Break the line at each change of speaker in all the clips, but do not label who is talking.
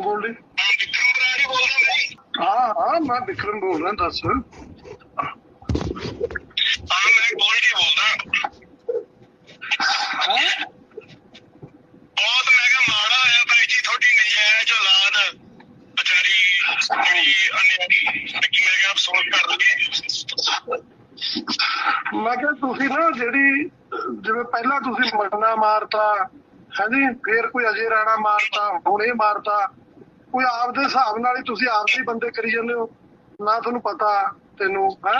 ਹਾਂ ਬੋਲ ਰਹੀ
ਵਿਕਰਮ ਬਰਾੜੀ ਬੋਲਦਾ ਨਹੀਂ
ਹਾਂ ਹਾਂ ਮੈਂ ਵਿਕਰਮ ਬੋਲ ਰਿਹਾ ਦੱਸ।
ਹਾਂ ਮੈਂ ਗੋਲਡੀ ਬੋਲਦਾ।
ਹਾਂ?
ਬਹੁਤ ਮੈਂ ਕਿਹਾ ਮਾੜਾ ਹੋਇਆ ਬਾਈ ਜੀ ਤੁਹਾਡੀ ਨਜਾਇਜ਼ ਔਲਾਦ ਵਿਚਾਰੀ ਬੜੀ ਅਨਿਆਰੀ ਕਿ ਮੈਂ ਕਿਹਾ ਅਫਸੋਸ ਕਰ ਲਈਏ
ਮੈਂ ਕਿਹਾ ਤੁਸੀਂ ਨਾ ਜਿਹੜੀ ਜਿਵੇਂ ਪਹਿਲਾਂ ਤੁਸੀਂ ਮਟਨਾ ਮਾਰਤਾ ਹਾਂਜੀ ਫੇਰ ਕੋਈ ਅਜੇ ਰਾਣਾ ਮਾਰਤਾ ਹੁਣ ਇਹ ਮਾਰਤਾ ਕੋਈ ਆਪਦੇ ਹਿਸਾਬ ਨਾਲ ਹੀ ਤੁਸੀਂ ਆਪਦੇ ਹੀ ਬੰਦੇ ਕਰੀ ਜਾਂਦੇ ਹੋ। ਨਾ ਤੁਹਾਨੂੰ ਪਤਾ ਤੈਨੂੰ ਹੈ?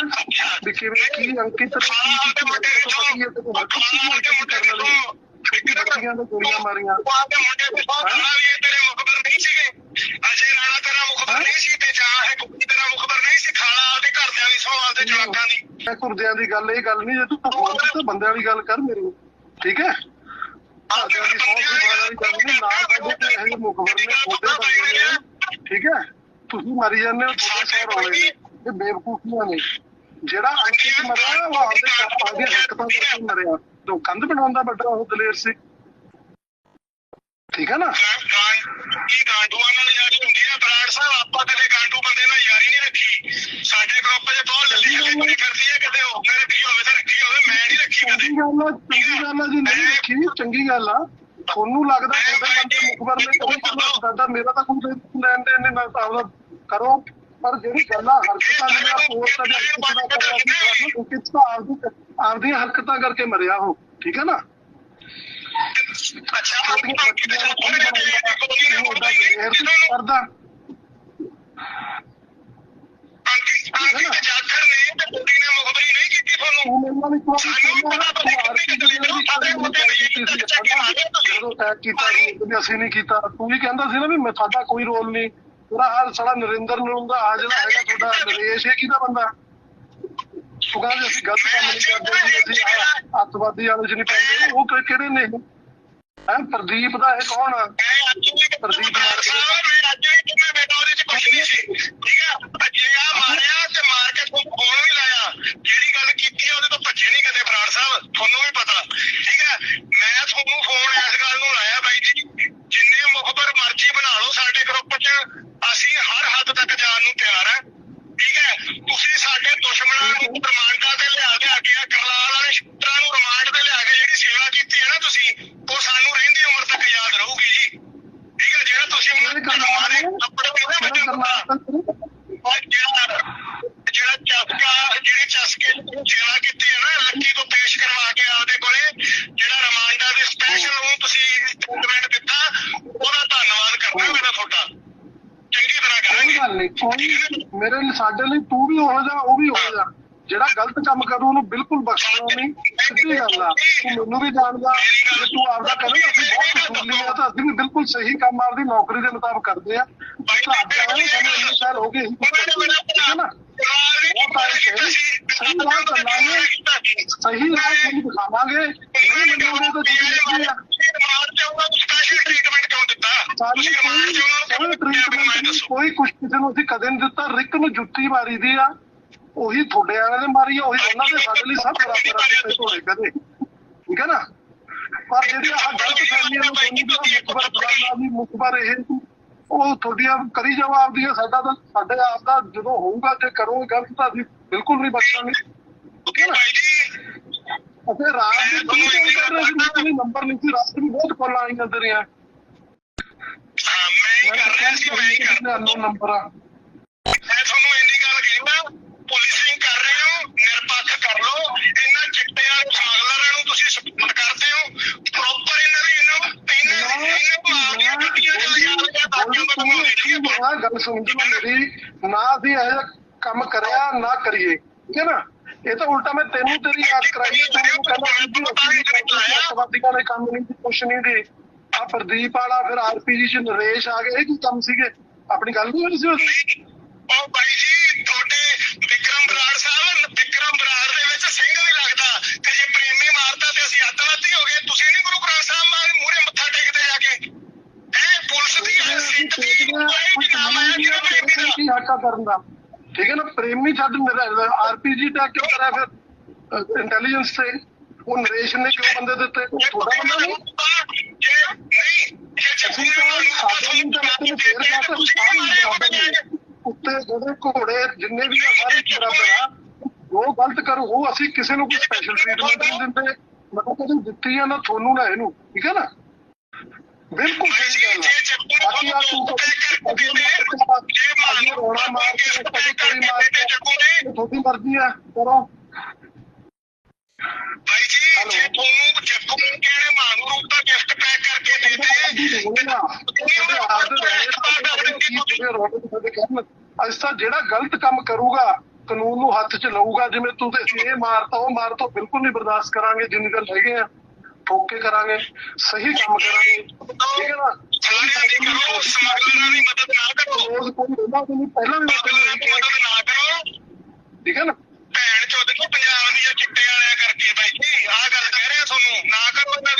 ਵੀ ਕਿਵੇਂ ਕੀ ਅੰਕਿਤ ਨੇ ਕੀ
ਦੇ
ਕੀ ਪਤਾ ਹੈ ਤੈਨੂੰ ਹਰ
ਦੇ
ਬੱਚੀਆਂ ਦੇ ਗੋਲੀਆਂ ਮਾਰੀਆਂ।
ਖਾਲ ਦੇ ਮੁੰਡੇ ਤੇ ਬਹੁਤ ਖਾਣਾ ਵੀ ਇਹ ਤੇਰੇ ਮੁਖਬਰ ਨਹੀਂ ਸੀਗੇ। ਅਜੇ ਰਾਣਾ ਤੇਰਾ ਮੁਖਬਰ ਨਹੀਂ ਸੀ ਤੇ ਜਾਂ ਇਹ ਕੁੱਤੀ ਤੇਰਾ ਮੁਖਬਰ ਨਹੀਂ ਸੀ ਖਾਲਾ ਆਪਦੇ ਘਰਦਿਆਂ ਦੀ ਜਵਾਕਾਂ ਦੀ।
ਮੈਂ ਦੀ ਗੱਲ ਇਹ ਗੱਲ ਨਹੀਂ ਜੇ ਤੇ ਬੰਦਿਆਂ ਦੀ ਗੱਲ ਕਰ ਮੇਰੇ। ਠੀਕ ਹੈ? ਘਰਦਿਆਂ ਦੀ ਨਾ ਸਾਡੇ ਤੇ ਇਹ ਮੁਖਬਰ ਨੇ ਤੁਹਾਡੇ ਬੰਦੇ ਨੇ। ਠੀਕ ਹੈ? ਤੁਸੀਂ ਮਰੀ ਜਾਂਦੇ ਹੋ ਤੁਹਾਡੇ ਸੌ ਰੋਲੇ ਨੇ। ਇਹ ਬੇਵਕੂਫੀਆਂ ਨੇ। ਜਿਹੜਾ ਅੰਕਿਤ ਮਰਿਆ ਉਹ ਆਪਦੇ ਆਪਦੇ ਹਰਕਤਾਂ ਕਰਕੇ ਮਰਿਆ। ਤੋਂ ਕੰਧ ਬਣਾਉਂਦਾ ਵੱਡਾ ਉਹ ਦਲੇਰ ਸੀ। ਠੀਕ ਹੈ ਨਾ?
ਕੀ ਗਾਂਡੂਆਂ ਨਾਲ ਯਾਰੀ ਹੁੰਦੀ ਹੈ ਬਰਾੜ ਸਾਹਿਬ ਆਪਾਂ ਕਦੇ ਗਾਂਡੂ ਬੰਦੇ ਨਾਲ ਯਾਰੀ ਨਹੀਂ ਰੱਖੀ। ਸਾਡੇ ਗਰੁੱਪ 'ਚ ਬਹੁਤ ਲੱਲੀ ਫਿਰਦੀ ਹੈ ਕਿਤੇ ਨੇ ਰੱਖੀ ਹੋਵੇ ਤਾਂ ਰੱਖੀ ਹੋਵੇ ਮੈਂ
ਚੰਗੀ ਗੱਲ ਆ ਚੰਗੀ ਗੱਲ ਆ ਜੀ ਨਹੀਂ ਰੱਖੀ ਚੰਗੀ ਗੱਲ ਆ। ਤੁਹਾਨੂੰ ਲੱਗਦਾ ਤੁਹਾਡੇ ਬੰਦੇ ਮੁਖਬਰ ਨੇ ਕੋਈ ਦਾਦਾ ਮੇਰਾ ਤਾਂ ਕੋਈ ਲੈਣ ਦੇਣ ਨਹੀਂ ਮੈਂ ਤਾਂ ਕਰੋ। ਪਰ ਜਿਹੜੀ ਗੱਲਾਂ ਹਰਕਤਾਂ ਜਿਹੜੀਆਂ ਪੋਸਟ ਦੇ ਹਰਕਤਾਂ ਤੁਹਾਨੂੰ ਉਹ ਕਿਸ ਤਾਂ ਆਪਦੀ ਆਪਦੀਆਂ ਹਰਕਤਾਂ ਕਰਕੇ ਮਰਿਆ ਉਹ ਠੀਕ ਹੈ ਨਾ?
ਅੱਛਾ
ਕਰਦਾ।
ਅੰਕਿਤ ਜਾਖੜ ਨੇ? ਤੇ ਕੁੜੀ ਨੇ ਮੁਖਬਰੀ ਨਹੀਂ
ਸਾਡੀ ਜਦੋਂ ਤੈਅ ਕੀਤਾ ਸੀ ਵੀ ਅਸੀਂ ਨਹੀਂ ਕੀਤਾ। ਤੂੰ ਵੀ ਕਹਿੰਦਾ ਸੀ ਨਾ ਵੀ ਮੈਂ ਸਾਡਾ ਕੋਈ ਰੋਲ ਨਹੀਂ। ਪੂਰਾ ਹਾਲ ਸਾਲਾ ਨਰਿੰਦਰ ਨੂੰ ਦਾ ਆ ਜਿਹੜਾ ਹੈਗਾ ਤੁਹਾਡਾ ਨਰੇਸ਼ ਹੈ ਕਿਹਦਾ ਬੰਦਾ? ਤੂੰ ਕਹਿੰਦਾ ਅਸੀਂ ਗਲਤ ਕੰਮ ਨਹੀਂ ਕਰਦੇ ਜੀ ਅਸੀਂ ਅੱਤਵਾਦੀ ਵਾਲੇ ਚ ਨਹੀਂ ਪੈਂਦੇ ਉਹ ਕਿਹੜੇ ਨੇ? ਹੈ ਪ੍ਰਦੀਪ ਦਾ ਇਹ ਕੌਣ ਆ? ਪ੍ਰਦੀਪ ਮਾਰ ਕੇ
ਸਾਹਿਬ ਮੈਂ ਅੱਜ ਵੀ ਕਿਹਾ ਬੇਟਾ ਉਹਦੇ 'ਚ ਕੁਝ ਨਹੀਂ ਸੀ ਠੀਕ ਹੈ ਜੇ ਆ ਮਾਰਿਆ ਤੇ ਮਾਰ ਕੇ ਤੁਹਾਨੂੰ ਫੋਨ ਵੀ ਲਾਇਆ ਜਿਹੜੀ ਗੱਲ ਕੀਤੀ ਆ ਉਹਦੇ ਤੋਂ ਭੱਜੇ ਨਹੀਂ ਕਦੇ ਬਰਾੜ ਸਾਹਿਬ ਤੁਹਾਨੂੰ ਵੀ ਪਤਾ ਠੀਕ ਹੈ ਮੈਂ ਤੁਹਾਨੂੰ ਫੋਨ ਇਸ ਗੱਲ ਨੂੰ ਲਾਇਆ ਬਾਈ ਜੀ ਜਿੰਨੇ ਮੁਖਬਰ ਮਰਜ਼ੀ ਬਣਾ ਲਓ ਸਾਡੇ ਗਰੁੱਪ 'ਚ ਅਸੀਂ ਹਰ ਹੱਦ ਤੱਕ ਜਾਣ ਨੂੰ ਤਿਆਰ ਹੈ ਠੀਕ ਹੈ? ਤੁਸੀਂ ਸਾਡੇ ਦੁਸ਼ਮਣਾਂ ਨੂੰ ਰਿਮਾਂਡਾਂ ਤੇ ਲਿਆ ਲਿਆ ਕੇ ਆ ਕਰਲਾਲ ਵਾਲੇ ਸ਼ੂਟਰਾਂ ਨੂੰ ਰਿਮਾਂਡ ਤੇ ਲਿਆ ਕੇ ਜਿਹੜੀ ਸੇਵਾ ਕੀਤੀ ਹੈ ਨਾ ਤੁਸੀਂ ਉਹ ਸਾਨੂੰ ਰਹਿੰਦੀ ਉਮਰ ਤੱਕ ਯਾਦ ਰਹੂਗੀ ਜੀ। ਠੀਕ ਹੈ? ਜਿਹੜਾ ਤੁਸੀਂ
ਕਿਹੜੇ ਕਰਲਾਲ
ਮਾਰੇ
ਨੇ?
ਕੱਪੜੇ ਉਹਦੇ ਵਿੱਚ
ਕਿਹੜਾ
ਹੁੰਦਾ
ਕਰਨਾ
ਔਰ ਜਿਹੜਾ ਜਿਹੜਾ ਚਸਕਾ ਜਿਹੜੀ ਚਸਕੇ ਨੂੰ ਸੇਵਾ ਕੀਤੀ ਹੈ ਨਾ ਲੱਕੀ ਤੋਂ ਪੇਸ਼ ਕਰਵਾ ਕੇ ਆਪਦੇ ਕੋਲੇ ਜਿਹੜਾ ਰਿਮਾਂਡਾਂ ਦੇ ਸਪੈਸ਼ਲ ਨੂੰ ਤੁਸੀਂ ਸਟੇਟਮੈਂਟ ਦਿੱਤਾ ਉਹਦਾ ਧੰਨਵਾਦ ਕਰਦਾ ਮੇਰਾ ਤੁਹਾਡਾ ਚੰਗੀ ਤਰ੍ਹਾਂ
ਕੋਈ
ਕਰਾਂਗੇ
ਗੱਲ ਨਹੀਂ ਕੋਈ ਲਈ, ਸਾਡੇ ਲਈ ਤੂੰ ਵੀ ਹੋ ਜਾ ਉਹ ਵੀ ਹੋ ਜਾ ਜਿਹੜਾ ਗਲਤ ਕੰਮ ਕਰੂ, ਉਹਨੂੰ ਬਿਲਕੁਲ ਬਖਸ਼ਣਾ ਨਹੀਂ। ਸਿੱਧੀ ਗੱਲ ਆ। ਤੂੰ ਮੈਨੂੰ ਵੀ ਜਾਣਦਾ ਜੇ ਤੂੰ ਆਪਦਾ ਕਰੇ, ਅਸੀਂ ਬਹੁਤ ਕਸੂਰਲੀ ਆ, ਤਾਂ ਅਸੀਂ ਵੀ ਬਿਲਕੁਲ ਸਹੀ ਕੰਮ ਆਪਦੀ ਨੌਕਰੀ ਦੇ ਮੁਤਾਬਕ ਕਰਦੇ ਆ। ਸਾਡੇ ਆਏ ਸਾਨੂੰ ਇੰਨੇ ਸਾਲ ਹੋ ਗਏ ਠੀਕ ਹੈ ਨਾ? ਬਹੁਤ ਆਏ ਸਹੀ ਰਾਹ ਚੱਲਾਂਗੇ ਸਹੀ ਰਾਹ ਤੁਹਾਨੂੰ ਦਿਖਾਵਾਂਗੇ। ਨਹੀਂ ਮੰਨੋਗੇ ਤਾਂ ਤੁਸੀਂ ਆ? ਸਾਨੂੰ ਕੋਈ ਟ੍ਰੀਟਮੈਂਟ ਕੋਈ ਕੁਛ ਕਿਸੇ ਨੂੰ ਅਸੀਂ ਕਦੇ ਨਹੀਂ ਦਿੱਤਾ ਰਿਕ ਨੂੰ ਜੁੱਤੀ ਮਾਰੀ ਦੀ ਆ ਉਹੀ ਤੁਹਾਡੇ ਵਾਲਿਆਂ ਨੇ ਮਾਰੀ ਆ ਉਹੀ ਉਹਨਾਂ ਦੇ ਸਾਡੇ ਲਈ ਸਭ ਬਰਾਬਰ ਆ ਕਿਸੇ ਧੋਲੇ ਕਦੇ। ਠੀਕ ਹੈ ਨਾ? ਪਰ ਜਿਹੜੀ ਆਹ ਗਲਤ ਫਹਿਮੀਆਂ ਨੂੰ ਦੋਨੀ ਦਾ ਮੁਖਬਰ ਬਲਾਨਾ ਦੀ ਮੁਖਬਰ ਇਹ ਉਹ ਤੁਹਾਡੀਆਂ ਕਰੀ ਜਾਓ ਆਪਦੀਆਂ ਸਾਡਾ ਤਾਂ ਸਾਡੇ ਆਪ ਦਾ ਜਦੋਂ ਹੋਊਗਾ ਤੇ ਕਰੋਗੇ ਗਲਤ ਤਾਂ ਅਸੀਂ ਬਿਲਕੁਲ ਨਹੀਂ ਬਖਸ਼ਾਂਗੇ ਠੀਕ ਹੈ ਨਾ? ਅਤੇ ਰਾਤ ਦੇ ਦੋ ਦਿਨ ਕਰ ਰਹੇ ਸੀ ਕੋਈ ਨੰਬਰ ਨਹੀਂ ਸੀ ਰਾਤ ਨੂੰ ਬਹੁਤ ਕਾਲਾਂ ਆਈਆਂ ਤੇਰੀਆਂ। ਮੈਂ ਤਾਂ ਕਹਿ ਸੀ ਮੈਂ ਨੰਬਰ। ਆ
ਮੈਂ ਤੁਹਾਨੂੰ ਇੰਨੀ ਗੱਲ ਕਹਿੰਦਾ ਪੁਲਿਸਿੰਗ ਕਰ ਰਹੇ ਹੋ ਨਿਰਪੱਖ ਕਰ ਲਓ ਇਹਨਾਂ ਚਿੱਟਿਆਂ ਸਮਗਲਰਾਂ ਨੂੰ ਤੁਸੀਂ ਸਪੋਰਟ ਕਰਦੇ ਹੋ ਪ੍ਰੋਪਰ ਇਹਨਾਂ ਦੀ ਇਹਨਾਂ ਨੂੰ ਇਹਨਾਂ ਇਹਨਾਂ ਮਾਰਦੀਆਂ ਟੁੱਟੀਆਂ ਜਾਂ ਯਾਰ ਜਾਂ ਦਾਤੀਆਂ ਦਾ ਕੰਮ ਹੋਣੀ
ਆਹ ਗੱਲ ਜੀ ਮੇਰੀ। ਨਾ ਅਸੀਂ ਇਹ ਕੰਮ ਕਰਿਆ ਨਾ ਕਰੀਏ। ਠੀਕ ਹੈ ਨਾ? ਇਹ ਤਾਂ ਉਲਟਾ ਮੈਂ ਤੈਨੂੰ ਤੇਰੀ ਯਾਦ ਕਰਾਈ ਹੈ ਤੂੰ ਮੈਨੂੰ ਕਹਿੰਦਾ ਵੀ ਅਸੀਂ ਨਹੀਂ ਕਰਦੇ ਸੀ ਅੱਤਵਾਦੀਆਂ ਨੇ ਕੰਮ ਨਹੀਂ ਕੁਛ ਨਹੀਂ ਦੀ ਆ ਪ੍ਰਦੀਪ ਵਾਲਾ ਫਿਰ ਆਰਪੀਜੀ ਚ ਨਰੇਸ਼ ਆ ਗਏ ਇਹ ਕੀ ਕੰਮ ਸੀਗੇ? ਆਪਣੀ ਗੱਲ ਨਹੀਂ ਹੋਈ ਸੀ ਉਸ?
ਉਹ ਬਾਈ ਜੀ ਤੁਹਾਡੇ ਵਿਕਰਮ ਬਰਾੜ ਸਾਹਿਬ ਵਿਕਰਮ ਬਰਾੜ ਦੇ ਵਿੱਚ ਸਿੰਘ ਵੀ ਲੱਗਦਾ ਤੇ ਜੇ ਪ੍ਰੇਮੀ ਮਾਰਦਾ ਤੇ ਅਸੀਂ ਅੱਤਵਾਦੀ ਹੋ ਗਏ। ਤੁਸੀਂ ਨਹੀਂ ਗੁਰੂ ਗ੍ਰੰਥ ਸਾਹਿਬ ਮਾਰ ਮੂਹਰੇ ਮੱਥਾ ਟੇਕਦੇ ਜਾ ਕੇ? ਇਹ ਪੁਲਿਸ ਦੀ ਸਿੱਧ ਦੀ ਕੋਈ ਨਾਮ ਆਇਆ ਜਿਹੜਾ ਪ੍ਰੇਮੀ ਦਾ
ਹੱਕਾ ਕਰਨ ਦਾ। ਠੀਕ ਹੈ ਨਾ ਪ੍ਰੇਮੀ ਛੱਡ ਆਰਪੀਜੀ ਦਾ ਕਿਉਂ ਕਰਿਆ ਫਿਰ? ਇੰਟੈਲੀਜੈਂਸ ਤੇ। ਉਹ ਨਰੇਸ਼ ਨੇ ਕਿਉਂ ਬੰਦੇ ਦਿੱਤੇ? ਥੋੜਾ ਬੰਦਾ ਨਹੀਂ? ਉੱਤੇ ਜਿਹੜੇ ਘੋੜੇ ਜਿੰਨੇ ਵੀ ਆ ਸਾਰੇ ਬਰਾਬਰ ਆ ਉਹ ਗਲਤ ਕਰੂ ਉਹ ਅਸੀਂ ਕਿਸੇ ਨੂੰ ਕੋਈ ਸਪੈਸ਼ਲ ਟ੍ਰੀਟਮੈਂਟ ਨਹੀਂ ਦਿੰਦੇ ਮਤਲਬ ਕਦੇ ਦਿੱਤੀ ਆ ਨਾ ਤੁਹਾਨੂੰ ਨਾ ਇਹਨੂੰ ਠੀਕ ਹੈ ਨਾ ਬਿਲਕੁਲ ਸਹੀ ਗੱਲ ਆ ਬਾਕੀ ਆ ਤੂੰ ਕਦੇ ਕਦੇ ਰੋਣਾ ਮਾਰ ਕੇ ਕਦੇ ਕੋਈ ਮਾਰ ਕੇ ਤੁਹਾਡੀ ਮਰਜ਼ੀ ਆ ਕਰੋ
ਜੀ ਤੁਹਾਨੂੰ ਗਿਫਟ ਪੈਕ ਕਰਕੇ ਦੇ ਦੇ।
ਅੱਜ ਤਾਂ ਜਿਹੜਾ ਗਲਤ ਕੰਮ ਕਰੂਗਾ ਕਾਨੂੰਨ ਨੂੰ ਹੱਥ 'ਚ ਲਊਗਾ ਜਿਵੇਂ ਤੂੰ ਤੇ ਇਹ ਮਾਰਤਾ ਉਹ ਮਾਰਤਾ ਬਿਲਕੁਲ ਨਹੀਂ ਬਰਦਾਸ਼ਤ ਕਰਾਂਗੇ ਜਿੰਨੀ ਗੱਲ ਹੈਗੇ ਆ। ਠੋਕ ਕੇ ਕਰਾਂਗੇ ਸਹੀ ਕੰਮ ਕਰਾਂਗੇ। ਠੀਕ ਹੈ ਨਾ?
ਸਾਰਿਆਂ ਦੀ ਕਰੋ ਸਮਗਲਰਾਂ ਦੀ ਮਦਦ ਨਾ ਕਰੋ।
ਰੋਜ਼ ਕੋਈ ਰਹਿੰਦਾ ਤੈਨੂੰ ਪਹਿਲਾਂ ਵੀ
ਮਦਦ ਨਾ ਕਰੋ।
ਠੀਕ ਹੈ ਨਾ?
ਭੈਣ ਚੋਦ ਨੂੰ ਪੰਜਾਬ ਦੀਆਂ ਚਿੱਟੇ ਵਾਲਿਆਂ ਕਰਕੇ ਬਾਈ ਜੀ ਆਹ ਗੱਲ ਕਹਿ ਰਿਹਾ ਤੁਹਾਨੂੰ ਨਾ ਕਰੋ ਇਹਨਾਂ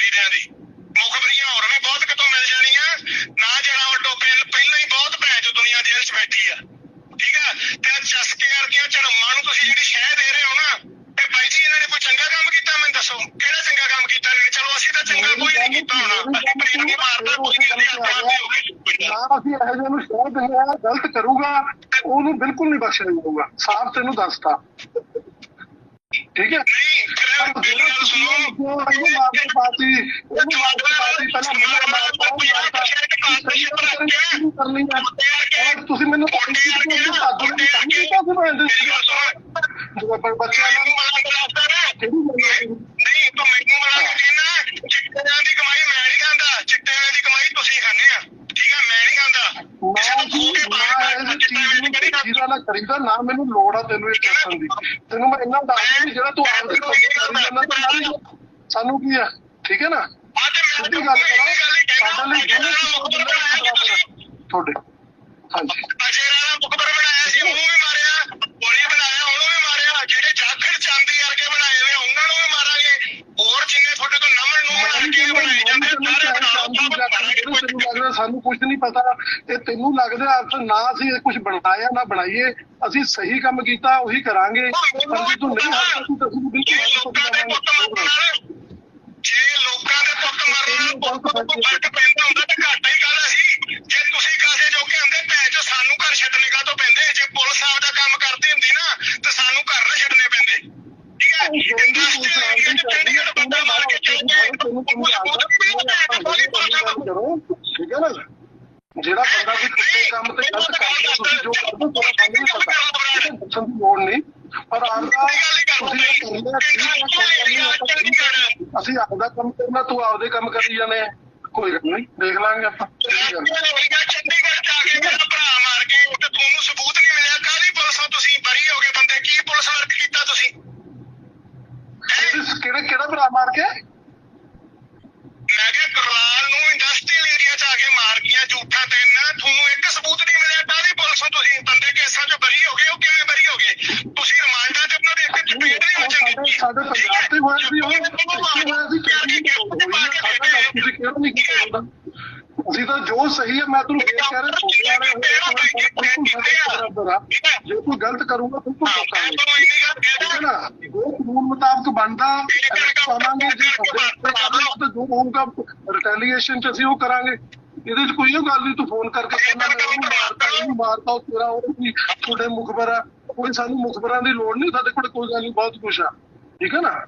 ਦਿਆਂ ਦੀ। ਮੁਖਬਰੀਆਂ ਹੋਰ ਵੀ ਬਹੁਤ ਕਿਤੋਂ ਮਿਲ ਜਾਣੀਆਂ। ਨਾ ਜਿਹੜਾ ਵੱਡੋ ਪਹਿਲ ਪਹਿਲਾਂ ਹੀ ਬਹੁਤ ਭੈਣ ਚੋ ਦੁਨੀਆ ਜੇਲ੍ਹ 'ਚ ਬੈਠੀ ਆ। ਠੀਕ ਆ? ਤੇ ਚਸਕੇ ਵਰਗੀਆਂ ਝੜਮਾਂ ਨੂੰ ਤੁਸੀਂ ਜਿਹੜੀ ਸ਼ਹਿ ਦੇ ਰਹੇ ਹੋ ਨਾ ਤੇ ਬਾਈ ਜੀ ਇਹਨਾਂ ਨੇ ਕੋਈ ਚੰਗਾ ਕੰਮ ਕੀਤਾ? ਮੈਨੂੰ ਦੱਸੋ ਕਿਹੜਾ ਚੰਗਾ ਕੰਮ ਕੀਤਾ ਨੇ? ਚਲੋ ਅਸੀਂ ਤਾਂ ਚੰਗਾ ਕੋਈ ਨਹੀਂ ਕੀਤਾ ਹੋਣਾ। ਅਸੀਂ ਪ੍ਰੀਤ ਨਹੀਂ ਮਾਰਦਾ ਕੋਈ ਨਹੀਂ ਅਸੀਂ ਆਪ ਹੀ ਕੋਈ ਨਾ।
ਨਾ ਅਸੀਂ ਇਹੋ ਜਿਹੇ ਨੂੰ ਸ਼ਹਿਰ ਦਿੰਦੇ ਆ ਗਲਤ ਕਰੂਗਾ ਉਹਨੂੰ ਬਿਲਕੁਲ ਨਹੀਂ ਬਖਸ਼ਿਆ ਜਾਊਗਾ। ਸਾਫ਼ ਤੈਨੂੰ ਦੱਸਤਾ। ਠੀਕ ਹੈ?
ਨਹੀਂ
ਤੁਸੀਂ ਮੈਨੂੰ ਬੱਚਿਆਂ ਨੂੰ?
ਨਹੀਂ ਤੂੰ ਮੈਨੂੰ ਕੇ ਕਹਿਣਾ ਚਿੱਟਿਆਂ ਦੀ ਕਮਾਈ ਮੈਂ ਨਹੀਂ ਖਾਂਦਾ ਚਿੱਟਿਆਂ ਦੀ ਕਮਾਈ ਤੁਸੀਂ ਖਾਂਦੇ ਆ ਠੀਕ ਮੈਂ ਨਹੀਂ ਖਾਂਦਾ
ਨਾ
ਤੋਂ ਕੇ
ਨਾ ਜਿਹਦਾ ਕਰੀਦਾ ਨਾ ਮੈਨੂੰ ਲੋੜ ਆ ਤੈਨੂੰ ਇਹ ਦੱਸਣ ਦੀ ਤੈਨੂੰ ਮੈਂ ਇੰਨਾ ਦੱਸਦਾ ਵੀ ਜਿਹੜਾ ਤੂੰ ਤੇ ਨਾਲ ਸਾਨੂੰ ਕੀ ਆ? ਠੀਕ ਹੈ ਨਾ?
ਆ
ਸਿੱਧੀ ਗੱਲ ਕਰੋ ਸਾਡੇ ਲਈ ਦੋਨੇ ਤੁਹਾਡੇ। ਹਾਂਜੀ।
ਅਜੇ ਰਾਣਾ ਮੁਖਬਰ ਬਣਾਇਆ ਸੀ ਉਹਨੂੰ ਵੀ ਮਾਰਿਆ ਗੋਲੀ ਬਣਾਇਆ ਉਹਨੂੰ ਵੀ ਮਾਰਿਆ ਜਿਹੜੇ ਜਾਖੜ ਚਾਂਦੀ ਵਰਗੇ ਬਣਾਏ ਹੋਏ ਉਹਨਾਂ ਨੂੰ ਵੀ ਮਾਰਾਂਗੇ ਹੋਰ ਜਿੰਨੇ ਤੁਹਾਡੇ ਤੋਂ ਨਮਨ ਨੂੰ ਮਾਰ ਕੇ ਬਣਾਏ ਜਾਂਦੇ ਸਾਰੇ ਬਣਾਓ ਸਭ ਕੋਈ
ਤੈਨੂੰ ਲੱਗਦਾ ਸਾਨੂੰ ਕੁਝ ਨਹੀਂ ਪਤਾ ਤੇ ਤੈਨੂੰ ਲੱਗਦਾ ਨਾ ਅਸੀਂ ਕੁਝ ਬਣਾਇਆ ਨਾ ਬਣਾਈਏ ਅਸੀਂ ਸਹੀ ਕੰਮ ਕੀਤਾ ਉਹੀ ਕਰਾਂਗੇ। ਪਰ ਜੇ ਤੂੰ ਨਹੀਂ ਹੱਸਦਾ ਤੂੰ ਤਾਂ ਅਸੀਂ ਬਿਲਕੁਲ
ਜੇ ਲੋਕਾਂ ਦੇ ਪੁੱਤ ਮਰਨ ਪੁੱਤ ਨੂੰ ਫ਼ਰਕ ਪੈਂਦਾ ਹੁੰਦਾ ਤਾਂ ਘਾਟਾ ਹੀ ਕਾਹਦਾ ਸੀ ਜੇ ਤੁਸੀਂ ਕਾਸੇ ਜੋਗੇ ਹੁੰਦੇ ਭੈਣ ਚੋ ਸਾਨੂੰ ਘਰ ਛੱਡਣੇ ਕਾ ਤੋਂ ਪੈਂਦੇ ਜੇ ਪੁਲਿਸ ਆਪਦਾ ਕੰਮ ਕਰਦੀ ਹੁੰਦੀ ਨਾ ਤੇ ਸਾਨੂੰ ਘਰ ਨਾ ਛੱਡਣੇ ਪੈਂਦੇ ਠੀਕ ਹੈ ਇੰਡਸਟਰੀਅਲ ਏਰੀਆ ਚ ਚੰਡੀਗੜ੍ਹ ਬੰਦਾ ਮਾਰ ਕੇ ਚੱਲ ਗਏ ਕੋਈ ਸਬੂਤ ਵੀ ਨਹੀਂ ਹੈ ਕੋਈ ਪੁਲਿਸ ਨੂੰ
ਕਰੋ ਠੀਕ ਹੈ ਨਾ ਜਿਹੜਾ ਬੰਦਾ ਕੋਈ ਕੁੱਤੇ ਕੰਮ ਤੇ ਗਲਤ ਕਰਦਾ ਤੁਸੀਂ ਜੋ ਕਰਦੇ ਹੋ ਤੁਹਾਨੂੰ ਨਹੀਂ ਪਤਾ ਦੱਸਣ ਦੀ ਲੋੜ ਨਹੀਂ ਪਰ ਆਪਦਾ ਤੁਸੀਂ ਅਸੀਂ ਆਪਦਾ ਕੰਮ ਕਰਨਾ, ਤੂੰ ਆਪਦੇ ਕੰਮ ਕਰੀ ਜਾਂਦੇ ਆ। ਕੋਈ ਗੱਲ ਨਹੀਂ ਦੇਖ ਲਾਂਗੇ ਆਪਾਂ।
ਚੰਡੀਗੜ੍ਹ ਜਾ ਕੇ
ਸਾਡੇ ਪੰਜਾਬ ਤੇ ਹੋਇਆ ਸੀ ਉਹ ਇੱਥੇ ਹੋਇਆ ਸੀ ਤੁਸੀਂ ਨਹੀਂ ਕੀਤਾ ਅਸੀਂ ਤਾਂ ਜੋ ਸਹੀ ਹੈ ਮੈਂ ਤੁਹਾਨੂੰ ਫੇਰ ਕਹਿ ਰਿਹਾ ਬਿਲਕੁਲ ਜੇ ਕੋਈ ਗਲਤ ਕਰੂਗਾ ਬਿਲਕੁਲ ਦੱਸਾਂਗੇ ਜੋ ਕਾਨੂੰਨ ਮੁਤਾਬਕ ਬਣਦਾ ਪਾਵਾਂਗੇ ਜੇ ਤਾਂ ਜੋ ਹੋਊਗਾ ਰਿਟੈਲੀਏਸ਼ਨ ਚ ਅਸੀਂ ਉਹ ਕਰਾਂਗੇ। ਇਹਦੇ ਚ ਕੋਈ ਉਹ ਗੱਲ ਨਹੀਂ ਤੂੰ ਫੋਨ ਕਰਕੇ ਕਹਿੰਦਾ ਮੈਂ ਉਹਨੂੰ ਮਾਰਤਾ ਇਹਨੂੰ ਮਾਰਤਾ ਉਹ ਤੇਰਾ ਉਹ ਵੀ ਤੁਹਾਡੇ ਮੁਖਬਰ ਆ। ਕੋਈ ਸਾਨੂੰ ਮੁਖਬਰਾਂ ਦੀ ਲੋੜ ਨਹੀਂ ਸਾਡੇ ਕੋਲ ਕੋਈ ਗੱਲ ਨਹੀਂ ਬਹੁਤ ਕੁਛ ਆ। ਠੀਕ ਹੈ ਨਾ